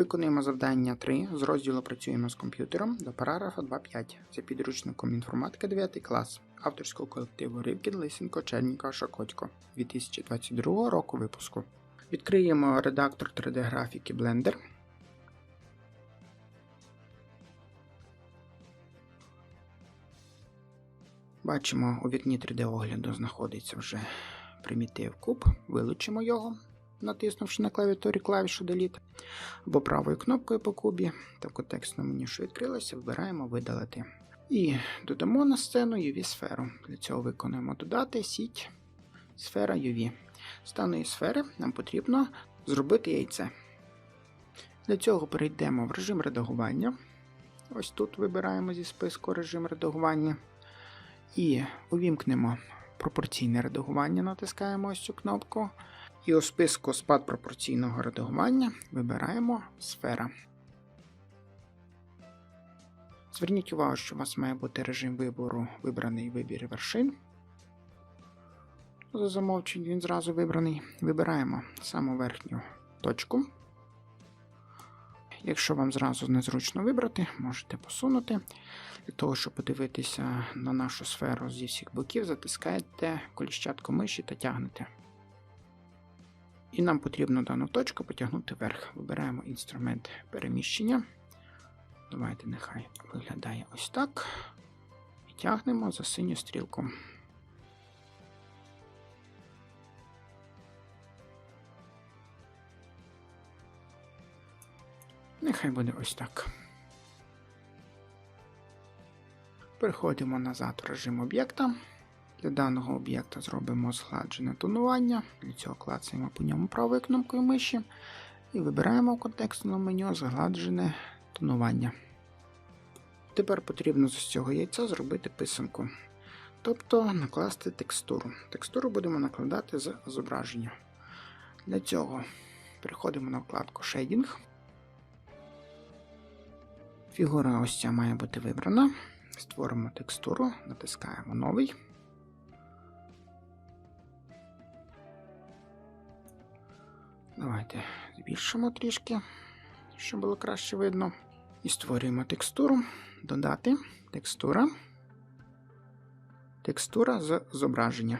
Виконуємо завдання 3 з розділу Працюємо з комп'ютером до параграфа 2.5 за підручником інформатика 9 клас авторського колективу Рибкін, Лисенко, Черніка, Шакотько 2022 року випуску. Відкриємо редактор 3D графіки Blender. Бачимо, у вікні 3D огляду знаходиться вже примітив куб. Вилучимо його, натиснувши на клавіатурі клавішу Delete або правою кнопкою по кубі. та в контекстному що відкрилося, вибираємо видалити. І додамо на сцену UV сферу. Для цього виконуємо додати сіть сфера UV. З даної сфери нам потрібно зробити яйце. Для цього перейдемо в режим редагування. Ось тут вибираємо зі списку режим редагування. І увімкнемо пропорційне редагування, натискаємо ось цю кнопку. І у списку спад пропорційного редагування вибираємо сфера. Зверніть увагу, що у вас має бути режим вибору вибраний вибір вершин. За замовчень він зразу вибраний. Вибираємо саму верхню точку. Якщо вам зразу незручно вибрати, можете посунути. Для того, щоб подивитися на нашу сферу зі всіх боків, затискаєте коліщатку миші та тягнете. І нам потрібно дану точку потягнути вверх. Вибираємо інструмент переміщення. Давайте нехай виглядає ось так. І тягнемо за синю стрілку. Нехай буде ось так. Переходимо назад в режим об'єкта. Для даного об'єкта зробимо згладжене тонування. Для цього клацаємо по ньому правою кнопкою миші і вибираємо в контекстному меню згладжене тонування. Тепер потрібно з цього яйця зробити писанку. Тобто накласти текстуру. Текстуру будемо накладати з зображення. Для цього переходимо на вкладку Shading. Фігура ось ця має бути вибрана. Створимо текстуру, натискаємо новий. Давайте збільшимо трішки, щоб було краще видно. І створюємо текстуру, додати текстура. Текстура з зображення.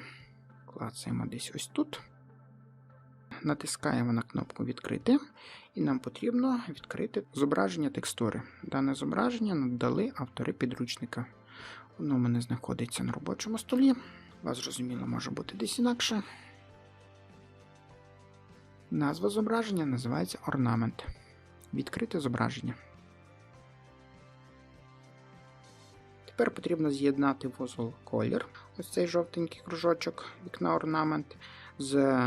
Клацаємо десь ось тут. Натискаємо на кнопку Відкрити, і нам потрібно відкрити зображення текстури. Дане зображення надали автори підручника. Воно у мене знаходиться на робочому столі. Вас, зрозуміло, може бути десь інакше. Назва зображення називається орнамент. Відкрите зображення. Тепер потрібно з'єднати вузол колір, ось цей жовтенький кружочок вікна орнамент з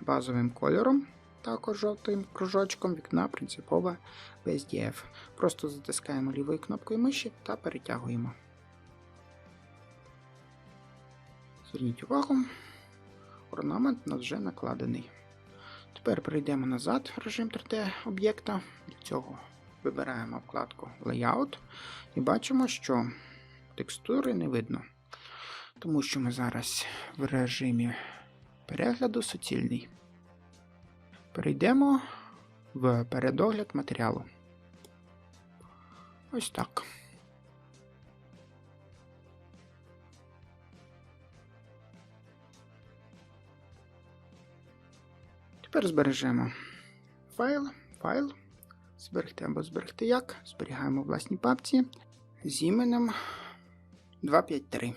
базовим кольором, також жовтим кружочком вікна принципове BSDF. Просто затискаємо лівою кнопкою миші та перетягуємо. Зверніть увагу, орнамент у нас вже накладений. Тепер перейдемо назад в режим 3D об'єкта. Для цього вибираємо вкладку Layout і бачимо, що текстури не видно, тому що ми зараз в режимі перегляду суцільний. Перейдемо в передогляд матеріалу. Ось так. Тепер збережемо файл, файл, зберегти або зберегти як. Зберігаємо в власній папці з іменем 253.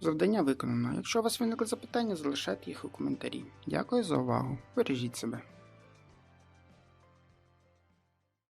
Завдання виконано. Якщо у вас виникли запитання, залишайте їх у коментарі. Дякую за увагу. Бережіть себе.